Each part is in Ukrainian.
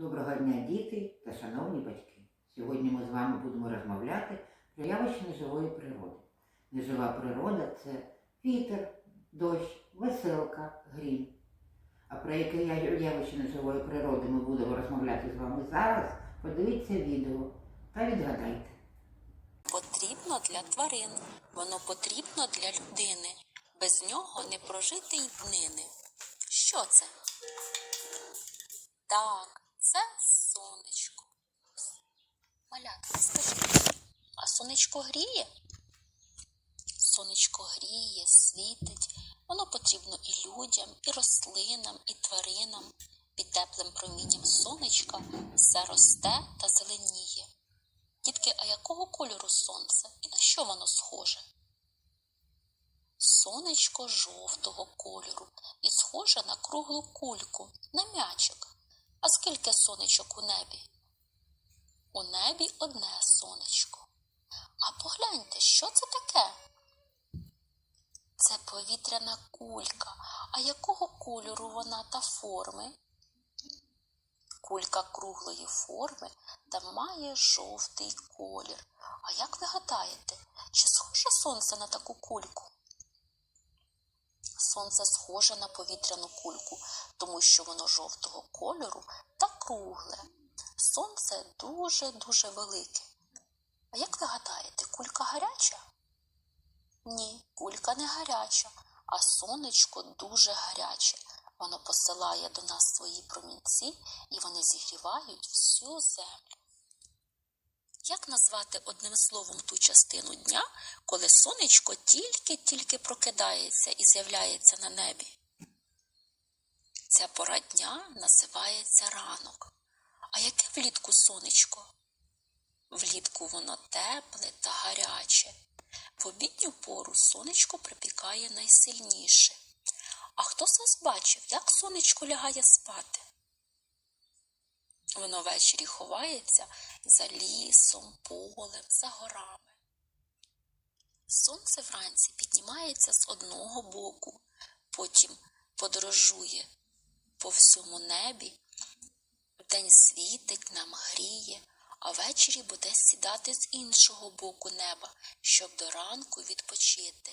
Доброго дня, діти та шановні батьки. Сьогодні ми з вами будемо розмовляти про явище неживої природи. Нежива природа це вітер, дощ, веселка, грім. А про яке явище неживої природи ми будемо розмовляти з вами зараз, подивіться відео та відгадайте. потрібно для тварин, воно потрібно для людини. Без нього не прожити й днини. Що це? Так, це сонечко. Малятка, скажіть, а сонечко гріє? Сонечко гріє, світить. Воно потрібно і людям, і рослинам, і тваринам. Під теплим промінням сонечка все росте та зеленіє. Дітки, а якого кольору сонце і на що воно схоже? Сонечко жовтого кольору і схоже на круглу кульку, на м'ячик. А скільки сонечок у небі? У небі одне сонечко. А погляньте, що це таке? Це повітряна кулька. А якого кольору вона та форми? Кулька круглої форми та має жовтий колір. А як ви гадаєте, чи схоже сонце на таку кульку? Сонце схоже на повітряну кульку, тому що воно жовтого кольору та кругле. Сонце дуже-дуже велике. А як ви гадаєте, кулька гаряча? Ні, кулька не гаряча, а сонечко дуже гаряче. Воно посилає до нас свої промінці і вони зігрівають всю землю. Як назвати одним словом ту частину дня, коли сонечко тільки-тільки прокидається і з'являється на небі? Ця пора дня називається ранок. А яке влітку сонечко? Влітку воно тепле та гаряче. В обідню пору сонечко припікає найсильніше. А хто з вас бачив, як сонечко лягає спати? Воно ввечері ховається за лісом, полем, за горами. Сонце вранці піднімається з одного боку, потім подорожує по всьому небі, вдень світить, нам гріє, а ввечері буде сідати з іншого боку неба, щоб до ранку відпочити.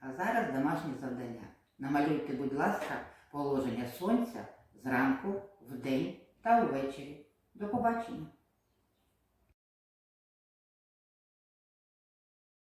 А зараз домашнє завдання. Намалюйте, будь ласка, положення сонця зранку, вдень та увечері. До побачення!